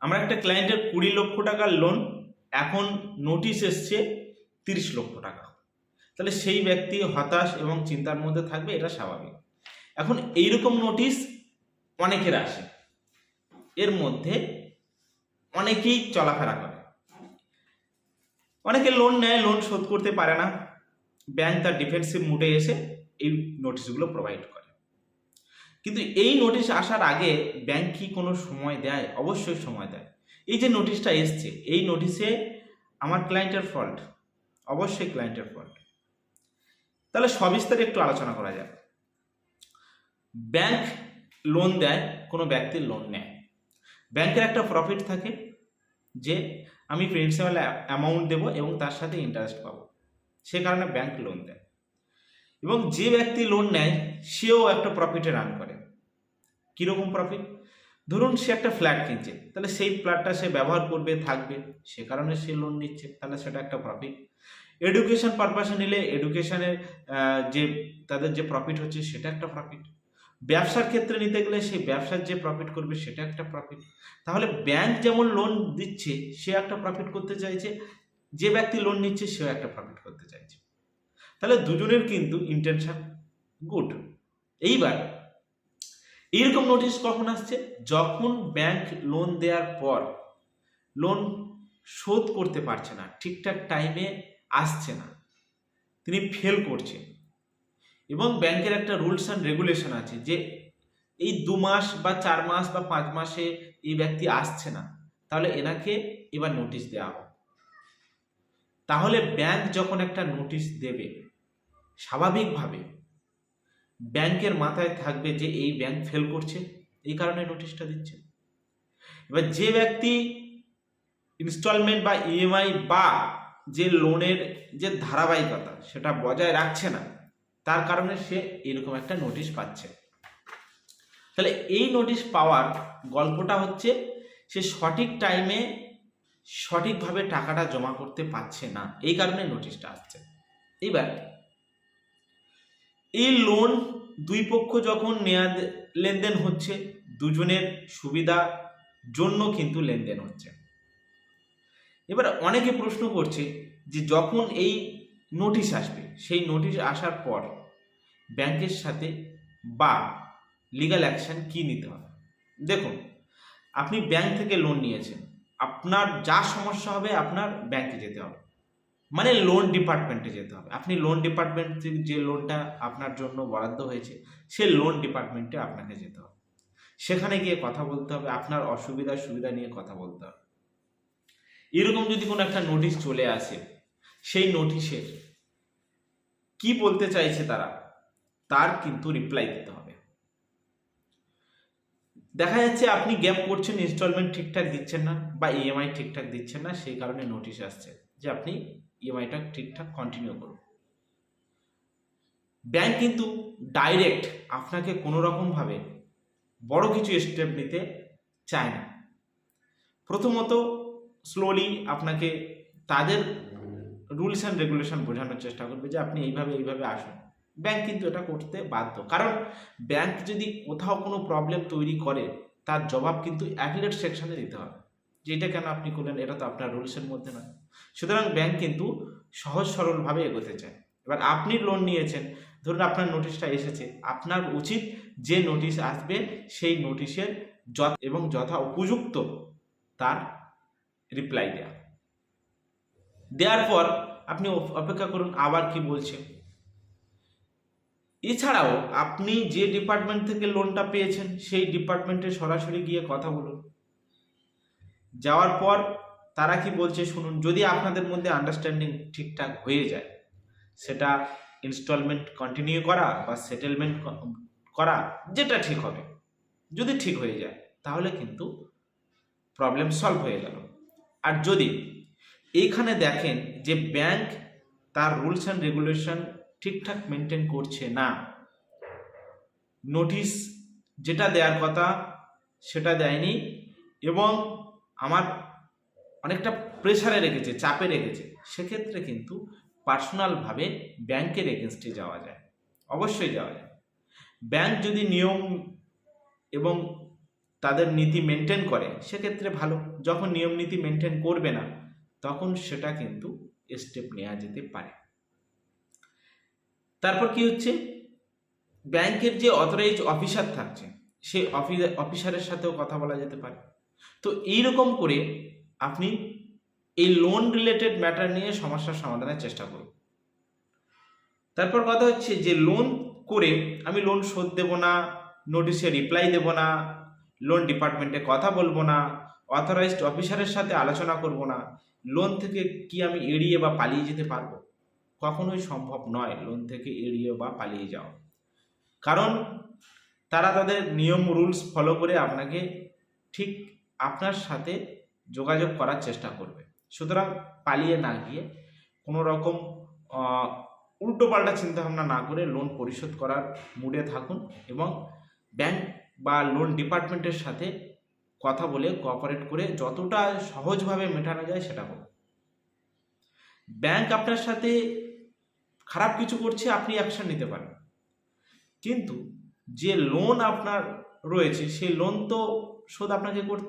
আমার একটা ক্লায়েন্টের কুড়ি লক্ষ টাকার লোন এখন নোটিশ এসছে তিরিশ লক্ষ টাকা। তাহলে সেই ব্যক্তি হতাশ এবং চিন্তার মধ্যে থাকবে, এটা স্বাভাবিক। এখন এইরকম নোটিশ অনেকের আসে। এর মধ্যে অনেকেই চলাফেরা করে। অনেকে লোন নেয় লোন শোধ করতে পারে না। ব্যাংক তার ডিফেন্সিভ মুডে এসে এই নোটিশগুলো প্রোভাইড করে। কিন্তু এই নোটিশ আসার আগে ব্যাংক কি কোনো সময় দেয়? অবশ্যই সময় দেয়। এই যে নোটিশটা এসছে, এই নোটিশে আমার ক্লায়েন্টের ফল্ট অবশ্যই ক্লায়েন্টের ফল্ট তাহলে সবিস্তারে একটু আলোচনা করা যাক। ব্যাংক লোন দেয়, কোনো ব্যক্তির লোন নেয়। ব্যাংকের একটা প্রফিট থাকে যে আমি প্রিন্সিপাল অ্যামাউন্ট দেবো এবং তার সাথে ইন্টারেস্ট পাবো। সে কারণে ব্যাংক লোন দেয়। এবং যে ব্যক্তি লোন নেয়, সেও একটা প্রফিটে রান করে। কীরকম প্রফিট ধরুন সে একটা ফ্ল্যাট কিনছে, তাহলে সেই ফ্ল্যাটটা সে ব্যবহার করবে, থাকবে, সে কারণে সে লোন নিচ্ছে, তাহলে সেটা একটা প্রফিট এডুকেশন পারপাসে নিলে এডুকেশনের যে, তাদের যে প্রফিট হচ্ছে, সেটা একটা প্রফিট ব্যবসার ক্ষেত্রে নিতে গেলে সেই ব্যবসার যে প্রফিট করবে, সেটা একটা প্রফিট তাহলে ব্যাংক যেমন লোন দিচ্ছে, সে একটা প্রফিট করতে চাইছে, যে ব্যক্তি লোন নিচ্ছে, সেও একটা প্রফিট করতে চাইছে। তাহলে দুজনের কিন্তু ইন্টেনশন গুড এইবার, এইরকম নোটিশ কখন আসছে? যখন ব্যাংক লোন দেওয়ার পর লোন শোধ করতে পারছে না, ঠিকঠাক টাইমে আসছে না, তিনি ফেল করছে এবং ব্যাংকের একটা রুলস অ্যান্ড রেগুলেশন আছে যে, এই দু মাস বা চার মাস বা পাঁচ মাসে এই ব্যক্তি আসছে না, তাহলে এনাকে এবার নোটিশ দেওয়া হোক। তাহলে ব্যাংক যখন একটা নোটিশ দেবে স্বাভাবিকভাবে ব্যাংকের মাথায় থাকবে যে এই ব্যাংক ফেল করছে, এই কারণে নোটিশটা দিচ্ছে। এবার যে ব্যক্তি ইনস্টলমেন্ট বা ইএমআই বা যে লোনের যে ধারাবাহিকতা সেটা বজায় রাখছে না, তার কারণে সে এরকম একটা নোটিশ পাচ্ছে। তাহলে এই নোটিশ পাওয়ার গল্পটা হচ্ছে সে সঠিক টাইমে সঠিকভাবে টাকাটা জমা করতে পারছে না, এই কারণে নোটিশটা আসছে। এইবার এই লোন দুই পক্ষ যখন নেয়া লেনদেন হচ্ছে, দুজনের সুবিধা জন্য কিন্তু লেনদেন হচ্ছে। এবার অনেকে প্রশ্ন করছে যে যখন এই নোটিশ আসবে, সেই নোটিশ আসার পর ব্যাংকের সাথে বা লিগ্যাল অ্যাকশন কি নিতে হবে? দেখুন, আপনি ব্যাংক থেকে লোন নিয়েছেন, আপনার যা সমস্যা হবে আপনার ব্যাংকে যেতে হবে। মানে লোন ডিপার্টমেন্টে যেতে হবে। আপনি লোন ডিপার্টমেন্ট যে লোনটা আপনার জন্য বরাদ্দ হয়েছে, সে লোন ডিপার্টমেন্টে আপনাকে যেতে হবে। সেখানে গিয়ে কথা বলতে হবে, আপনার অসুবিধা, সুবিধা নিয়ে কথা বলতে হবে। এরকম যদি কোনো একটা নোটিশ চলে আসে, সেই নোটিশের কি বলতে চাইছে তারা, তার কিন্তু রিপ্লাই দিতে হবে। দেখা যাচ্ছে আপনি গ্যাপ করছেন ইনস্টলমেন্ট ঠিকঠাক দিচ্ছেন না বা ইএমআই ঠিকঠাক দিচ্ছেন না, সেই কারণে নোটিশ আসছে যে আপনি ইএমআইটা ঠিকঠাক কন্টিনিউ করুন। ব্যাংক কিন্তু ডাইরেক্ট আপনাকে কোনো রকমভাবে বড় কিছু স্টেপ নিতে চায় না। প্রথমত স্লোলি আপনাকে তাদের রুলস অ্যান্ড রেগুলেশন বোঝানোর চেষ্টা করবে যে আপনি এইভাবে এইভাবে আসুন। ব্যাংক কিন্তু এটা করতে বাধ্য। কারণ ব্যাংক যদি কোথাও কোনো প্রবলেম তৈরি করে, তার জবাব কিন্তু অ্যাপিলেট সেকশনে দিতে হবে। যে এটা কেন আপনি করলেন, এটা তো আপনার রুলসের মধ্যে নয়। সুতরাং ব্যাংক কিন্তু সহজ সরলভাবে এগোতে চায়। এবার আপনি লোন নিয়েছেন, ধরুন আপনার নোটিশটা এসেছে, আপনার উচিত যে নোটিশ আসবে সেই নোটিশের যথা এবং যথা উপযুক্ত তার রিপ্লাই দেওয়া দেওয়ার পর আপনি অপেক্ষা করুন আবার কি বলছে। এছাড়াও আপনি যে ডিপার্টমেন্ট থেকে লোনটা পেয়েছেন, সেই ডিপার্টমেন্টে সরাসরি গিয়ে কথা বলুন। যাওয়ার পর তারা কি বলছে শুনুন, যদি আপনাদের মধ্যে আন্ডারস্ট্যান্ডিং ঠিকঠাক হয়ে যায়, সেটা ইনস্টলমেন্ট কন্টিনিউ করা বা সেটেলমেন্ট করা যেটা ঠিক হবে, যদি ঠিক হয়ে যায়, তাহলে কিন্তু প্রবলেম সলভ হয়ে গেল। আর যদি এইখানে দেখেন যে ব্যাংক তার রুলস অ্যান্ড রেগুলেশন ঠিকঠাক মেনটেন করছে না নোটিশ যেটা দেওয়ার কথা সেটা দেয়নি এবং আমার অনেকটা প্রেসারে রেখেছে, চাপে রেখেছে। সেক্ষেত্রে কিন্তু পার্সোনালভাবে ব্যাংকের এগেনস্টে যাওয়া যায়। অবশ্যই যাওয়া যায়। ব্যাংক যদি নিয়ম এবং তাদের নীতি মেনটেন করে, সেক্ষেত্রে ভালো। যখন নিয়ম নীতি মেনটেন করবে না, তখন সেটা কিন্তু স্টেপ নেওয়া যেতে পারে। তারপর কি হচ্ছে? ব্যাংকের যে অথরাইজ অফিসার থাকছে, সেই অফিসারের সাথেও কথা বলা যেতে পারে। তো এইরকম করে আপনি এই লোন রিলেটেড ম্যাটার নিয়ে সমস্যার সমাধানের চেষ্টা করুন। তারপর কথা হচ্ছে যে লোন করে আমি লোন শোধ দেবো না নোটিশে রিপ্লাই দেব না লোন ডিপার্টমেন্টে কথা বলব না অথরাইজড অফিসারের সাথে আলোচনা করব না লোন থেকে কি আমি এড়িয়ে বা পালিয়ে যেতে পারব? কখনোই সম্ভব নয় লোন থেকে এড়িয়ে বা পালিয়ে যাওয়া। কারণ তারা তাদের নিয়ম রুলস ফলো করে আপনাকে ঠিক আপনার সাথে যোগাযোগ করার চেষ্টা করবে। সুতরাং পালিয়ে না গিয়ে কোনো রকম উল্টো পাল্টা চিন্তাভাবনা না করে লোন পরিশোধ করার মুডে থাকুন এবং ব্যাংক বা লোন ডিপার্টমেন্টের সাথে কথা বলে কোঅপারেট করে যতটা সহজভাবে মেটানো যায় সেটা করুন। ব্যাংক আপনার সাথে খারাপ কিছু করছে, আপনি অ্যাকশন নিতে পারেন। কিন্তু যে লোন আপনার রয়েছে, সেই লোন তো শোধ আপনাকে করতে